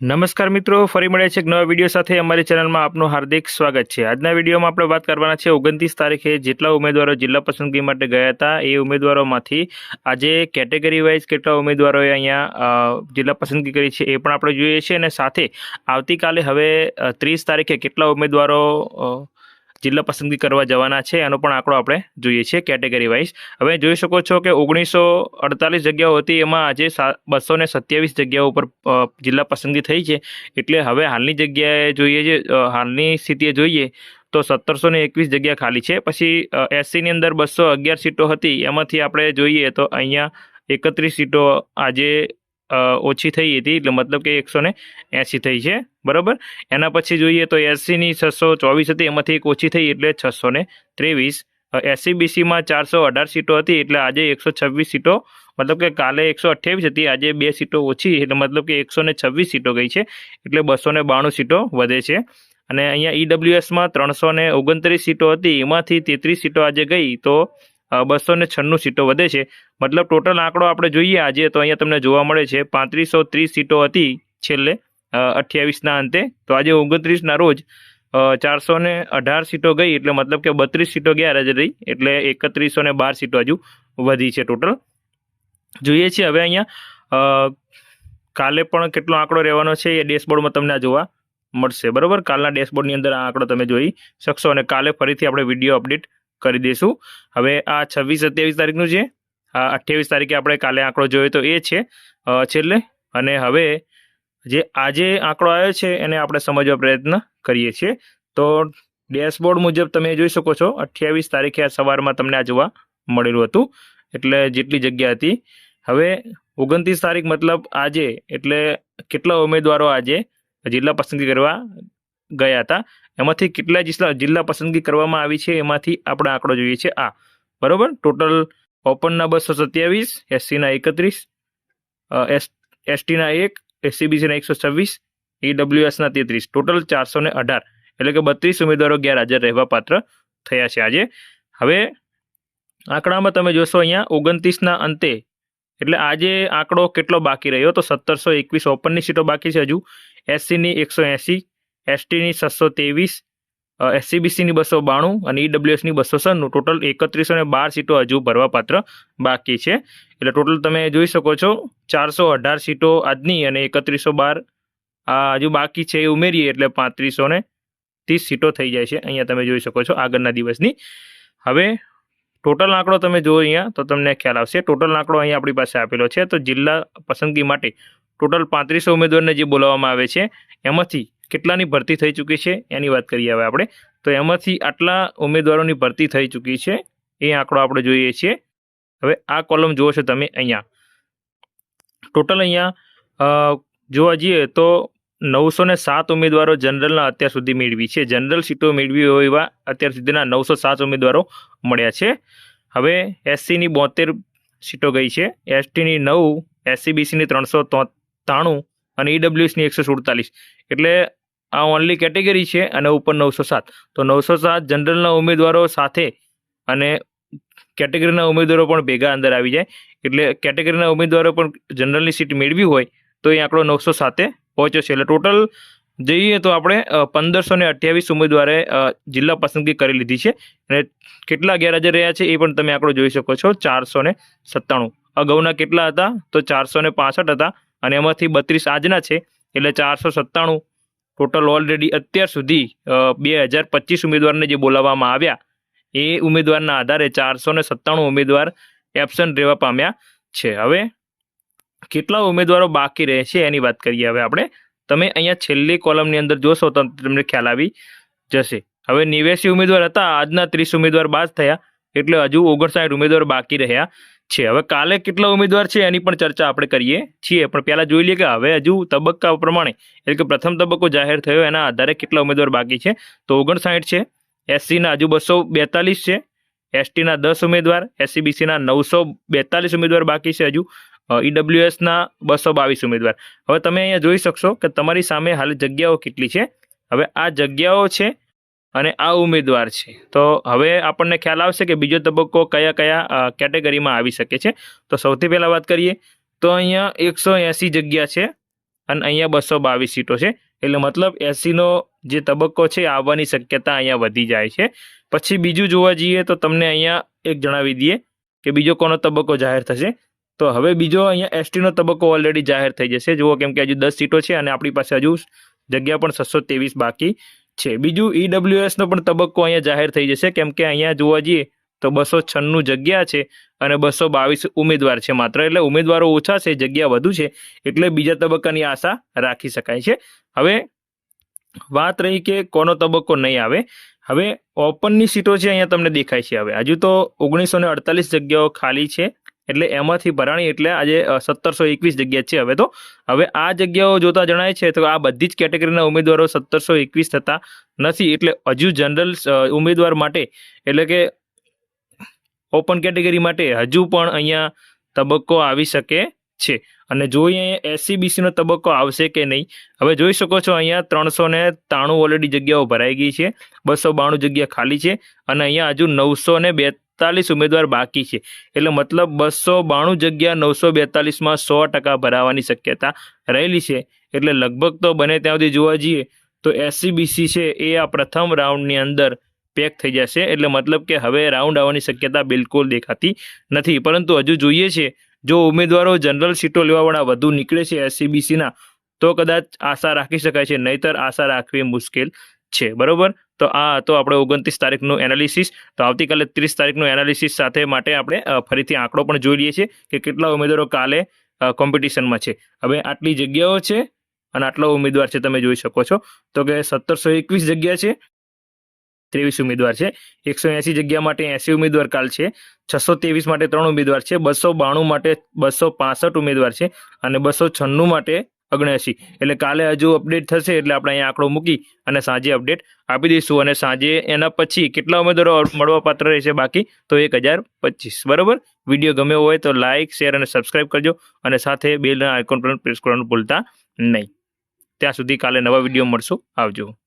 નમસ્કાર મિત્રો, ફરી મળ્યા છે એક નવા વીડિયો સાથે. અમારી ચેનલમાં આપનું હાર્દિક સ્વાગત છે. આજના વિડીયોમાં આપણે વાત કરવાના છે ઓગણત્રીસ તારીખે જેટલા ઉમેદવારો જિલ્લા પસંદગી માટે ગયા હતા એ ઉમેદવારોમાંથી આજે કેટેગરી વાઇઝ કેટલા ઉમેદવારોએ અહીંયા જિલ્લા પસંદગી કરી છે એ પણ આપણે જોઈએ છીએ. અને સાથે આવતીકાલે હવે ત્રીસ તારીખે કેટલા ઉમેદવારો જિલ્લા પસંદગી કરવા જવાના છે, એનો પણ આંકડો આપણે જોઈએ છીએ કેટેગરી વાઇઝ હવે જોઈ શકો છો કે ઓગણીસો અડતાલીસ જગ્યાઓ હતી, એમાં આજે બસો ને સત્યાવીસ જગ્યાઓ ઉપર જિલ્લા પસંદગી થઈ છે. એટલે હવે હાલની જગ્યાએ જોઈએ છે હાલની સ્થિતિએ જોઈએ તો સત્તરસો ને એકવીસ જગ્યા ખાલી છે. પછી એસસીની અંદર બસો અગિયાર સીટો હતી, એમાંથી આપણે જોઈએ તો અહીંયા એકત્રીસ સીટો આજે ઓછી થઈ હતી, એટલે મતલબ કે એકસો ને એંસી થઈ છે. બરાબર? એના પછી જોઈએ તો એસસીની છસો ચોવીસ હતી, એમાંથી એક ઓછી થઈ એટલે છસો ને ત્રેવીસ. એસસીબીસીમાં ચારસો અઢાર સીટો હતી એટલે આજે એકસો છવ્વીસ સીટો, મતલબ કે કાલે એકસો અઠ્યાવીસ હતી, આજે બે સીટો ઓછી, એટલે મતલબ કે એકસો છવ્વીસ સીટો ગઈ છે, એટલે બસો બાણું સીટો વધે છે. અને અહીંયા ઈડબ્લ્યુએસમાં ત્રણસો ને ઓગણત્રીસ સીટો હતી, એમાંથી તેત્રીસ સીટો આજે ગઈ, તો બસો ને છન્નું સીટો વધે છે. મતલબ ટોટલ આંકડો આપણે જોઈએ, આજે તો અહીંયા તમને જોવા મળે છે, પાંત્રીસો ત્રીસ સીટો હતી છેલ્લે. અઠ્યાવીસના અંતે. તો આજે ઓગણત્રીસના રોજ ચારસો ને અઢાર સીટો ગઈ, એટલે મતલબ કે બત્રીસ સીટો ગેરહાજર રહી, એટલે એકત્રીસો ને બાર સીટો હજુ વધી છે ટોટલ. જોઈએ છીએ હવે અહીંયા કાલે પણ કેટલો આંકડો રહેવાનો છે, એ ડેશબોર્ડમાં તમને આ જોવા મળશે. બરાબર? કાલના ડેશબોર્ડની અંદર આ આંકડો તમે જોઈ શકશો અને કાલે ફરીથી આપણે વીડિયો અપડેટ કરી દઈશું. હવે આ છવ્વીસ સત્યાવીસ તારીખનું છે. આ અઠ્યાવીસ તારીખે આપણે કાલે આંકડો જોયો તો એ છે છેલ્લે. અને હવે જે આજે આંકડો આવ્યો છે એને આપણે સમજવા પ્રયત્ન કરીએ છીએ. તો ડેશબોર્ડ મુજબ તમે જોઈ શકો છો, અઠ્યાવીસ તારીખે આ સવારમાં તમને આ જોવા મળેલું હતું. એટલે જેટલી જગ્યા હતી. હવે ઓગણત્રીસ તારીખ મતલબ આજે, એટલે કેટલા ઉમેદવારો આજે જિલ્લા પસંદગી કરવા ગયા હતા. એમાંથી કેટલા જિલ્લા જિલ્લા પસંદગી કરવામાં આવી છે એમાંથી આપણે આંકડો જોઈએ છે આ. બરોબર? ટોટલ ઓપનના બસો સત્યાવીસ, એસસીના એકત્રીસ એસ, એસટીના એક એસસીબીસીના એકસો છવ્વીસ ઈડબ્લ્યુએસના તેત્રીસ. ટોટલ ચારસો ને અઢાર. એટલે કે બત્રીસ ઉમેદવારો ગેરહાજર રહેવા પાત્ર થયા છે આજે. હવે આંકડામાં તમે જોશો અહીંયા ઓગણત્રીસના અંતે, એટલે આજે આંકડો કેટલો બાકી રહ્યો? તો સત્તરસો એકવીસ ઓપનની સીટો બાકી છે હજુ. એસસીની એકસો એંસી, એસટીની છસો ત્રેવીસ એસસીબીસીની બસો બાણું અને ઈડબ્લ્યુએસની બસો સન્નું. ટોટલ એકત્રીસો ને બાર સીટો હજુ ભરવાપાત્ર બાકી છે. એટલે ટોટલ તમે જોઈ શકો છો, ચારસો અઢાર સીટો આજની અને એકત્રીસો બાર આ હજુ બાકી છે એ ઉમેરીએ એટલે પાંત્રીસો ને ત્રીસ સીટો થઈ જાય છે. અહીંયા તમે જોઈ શકો છો આગળના દિવસની. હવે ટોટલ આંકડો તમે જુઓ અહીંયા, તો તમને ખ્યાલ આવશે. ટોટલ આંકડો અહીંયા આપણી પાસે આપેલો છે. તો જિલ્લા પસંદગી માટે ટોટલ પાંત્રીસો ઉમેદવારને જે બોલાવવામાં આવે છે, એમાંથી કેટલાની ભરતી થઈ ચૂકી છે એની વાત કરીએ હવે આપણે. તો એમાંથી આટલા ઉમેદવારોની ભરતી થઈ ચૂકી છે એ આંકડો આપણે જોઈએ છીએ. હવે આ કોલમ જુઓ છો તમે અહીંયા. ટોટલ અહીંયા જોવા જઈએ તો નવસો ને સાત ઉમેદવારો જનરલના અત્યાર સુધી મેળવી છે. જનરલ સીટો મેળવી હોય એવા અત્યાર સુધીના નવસો સાત ઉમેદવારો મળ્યા છે. હવે એસસીની બોતેર સીટો ગઈ છે. એસટીની નવ, એસસીબીસીની ત્રણસો ત્રાણું અને ઈડબ્લ્યુએસની એકસો સુડતાલીસ. એટલે આ ઓનલી કેટેગરી છે અને ઉપર નવસો સાત. તો નવસો સાત જનરલના ઉમેદવારો સાથે અને કેટેગરીના ઉમેદવારો પણ ભેગા અંદર આવી જાય. એટલે કેટેગરીના ઉમેદવારો પણ જનરલની સીટ મેળવી હોય તો એ આંકડો નવસો સાતે પહોંચ્યો છે. એટલે ટોટલ જઈએ તો આપણે પંદરસો ને અઠ્યાવીસ ઉમેદવારે જિલ્લા પસંદગી કરી લીધી છે. અને કેટલા ગેરહાજર રહ્યા છે એ પણ તમે આંકડો જોઈ શકો છો. ચારસો ને સત્તાણું. અગાઉના કેટલા હતા? તો ચારસો ને પાસઠ હતા. અને એમાંથી બત્રીસ આજના છે. એટલે ચારસો સત્તાણું ટોટલ ઓલરેડી અત્યાર સુધી બે હજાર પચીસ ઉમેદવારને જે બોલાવવામાં આવ્યા, એ ઉમેદવારના આધારે ચારસો ને સત્તાણું ઉમેદવાર એબસન્ટ રહેવા પામ્યા છે. હવે કેટલા ઉમેદવારો બાકી રહે છે એની વાત કરીએ. હવે આપણે, તમે અહીંયા છેલ્લી કોલમની અંદર જોશો તો તમને ખ્યાલ આવી જશે. હવે નેવ્યાસી ઉમેદવાર હતા, આજના ત્રીસ ઉમેદવાર બાદ થયા, એટલે હજુ ઓગણસાઠ ઉમેદવાર બાકી રહ્યા છે. હવે કાલે કેટલા ઉમેદવાર છે એની પણ ચર્ચા આપણે કરીએ છીએ. પણ પહેલાં જોઈ લઈએ કે હવે હજુ તબક્કા પ્રમાણે, એટલે કે પ્રથમ તબક્કો જાહેર થયો એના આધારે કેટલા ઉમેદવાર બાકી છે. તો ઓગણસાઠ છે. એસસીના હજુ બસો બેતાલીસ છે. એસટીના દસ ઉમેદવાર, એસસીબીસીના નવસો બેતાલીસ ઉમેદવાર બાકી છે હજુ. ઈડબ્લ્યુએસના બસો બાવીસ ઉમેદવાર. હવે તમે અહીંયા જોઈ શકશો કે તમારી સામે હાલ જગ્યાઓ કેટલી છે. હવે આ જગ્યાઓ છે અને આ ઉમેદવાર છે. તો હવે આપણને ખ્યાલ આવશે કે બીજો તબક્કો કયા કયા કેટેગરીમાં આવી શકે છે. તો સૌથી પહેલાં વાત કરીએ, તો અહીંયા એકસો એંસી જગ્યા છે અને અહીંયા બસો બાવીસ સીટો છે. એટલે મતલબ એસીનો જે તબક્કો છે આવવાની શક્યતા અહીંયા વધી જાય છે. પછી બીજું જોવા જઈએ તો તમને અહીંયા એક જણાવી દઈએ કે બીજો કોનો તબક્કો જાહેર થશે. તો હવે બીજો અહીંયા એસટીનો તબક્કો ઓલરેડી જાહેર થઈ જશે. જુઓ કેમ કે હજુ દસ સીટો છે અને આપણી પાસે હજુ જગ્યા પણ છસો બાકી. છે. બીજું ઈડબ્લ્યુએસનો પણ તબક્કો અહીંયા જાહેર થઈ જશે. કેમ કે અહીંયા જોવા જઈએ તો બસો છન્નું જગ્યા છે અને બસો બાવીસ ઉમેદવાર છે માત્ર. એટલે ઉમેદવારો ઓછા છે, જગ્યા વધુ છે. એટલે બીજા તબક્કાની આશા રાખી શકાય છે. હવે વાત રહી કે કોનો તબક્કો નહીં આવે. હવે ઓપનની સીટો છે અહીંયા તમને દેખાય છે હવે. હજુ તો ઓગણીસો અડતાલીસ જગ્યાઓ ખાલી છે. એટલે એમાંથી ભરાણી એટલે આજે સત્તરસો એકવીસ જગ્યા છે હવે તો. હવે આ જગ્યાઓ જોતા જણાય છે તો આ બધી જ કેટેગરીના ઉમેદવારો સત્તરસો એકવીસ થતા નથી. એટલે હજુ જનરલ ઉમેદવાર માટે, એટલે કે ઓપન કેટેગરી માટે હજુ પણ અહીંયા તબક્કો આવી શકે છે. અને જોઈએ એસસીબીસીનો તબક્કો આવશે કે નહીં. હવે જોઈ શકો છો અહીંયા ત્રણસો ને ત્રાણું ઓલરેડી જગ્યાઓ ભરાઈ ગઈ છે. બસો બાણું જગ્યા ખાલી છે. અને અહીંયા હજુ નવસો ને બેતાલીસ ઉમેદવાર બાકી છે. એટલે મતલબ બસો બાણું જગ્યા નવસો બેતાલીસમાં સો ટકા ભરાવાની શક્યતા રહેલી છે. એટલે લગભગ તો બને ત્યાં સુધી જોવા જઈએ તો એસસીબીસી છે એ આ પ્રથમ રાઉન્ડની અંદર પેક થઈ જશે. એટલે મતલબ કે હવે રાઉન્ડ આવવાની શક્યતા બિલકુલ દેખાતી નથી. પરંતુ હજુ જોઈએ છે, જો ઉમેદવારો જનરલ સીટો લેવાવાળા વધુ નીકળે છે એસસીબીસીના તો કદાચ આશા રાખી શકાય છે. નહીતર આશા રાખવી મુશ્કેલ છે. બરોબર? તો આ હતો આપણે ઓગણત્રીસ તારીખનું એનાલિસિસ તો આવતીકાલે ત્રીસ તારીખનું એનાલિસિસ સાથે માટે આપણે ફરીથી આંકડો પણ જોઈ લઈએ છીએ કે કેટલા ઉમેદવારો કાલે કોમ્પિટિશનમાં છે. હવે આટલી જગ્યાઓ છે અને આટલા ઉમેદવાર છે તમે જોઈ શકો છો. તો કે સત્તરસો એકવીસ જગ્યા છે, ત્રેવીસ ઉમેદવાર છે. એકસો એંસી જગ્યા માટે એંસી ઉમેદવાર કાલ છે. છસો ત્રેવીસ માટે ત્રણ ઉમેદવાર છે. બસો બાણું માટે બસો પાસઠ ઉમેદવાર છે. અને બસો છન્નું માટે અગણ્યાસી એટલે કાલે હજુ અપડેટ થશે એટલે આપણે અહીંયા આંકડો મૂકી અને સાંજે અપડેટ આપી દઈશું અને સાંજે એના પછી કેટલા ઉમેદવારો મળવા પાત્ર રહેશે બાકી? તો એક બરાબર? વીડિયો ગમ્યો હોય તો લાઇક શેર અને સબસ્ક્રાઇબ કરજો અને સાથે બેલના આઇકોન પર પ્રેસ કરવાનું ભૂલતા નહીં. ત્યાં સુધી કાલે નવા વીડિયો મળશું. આવજો.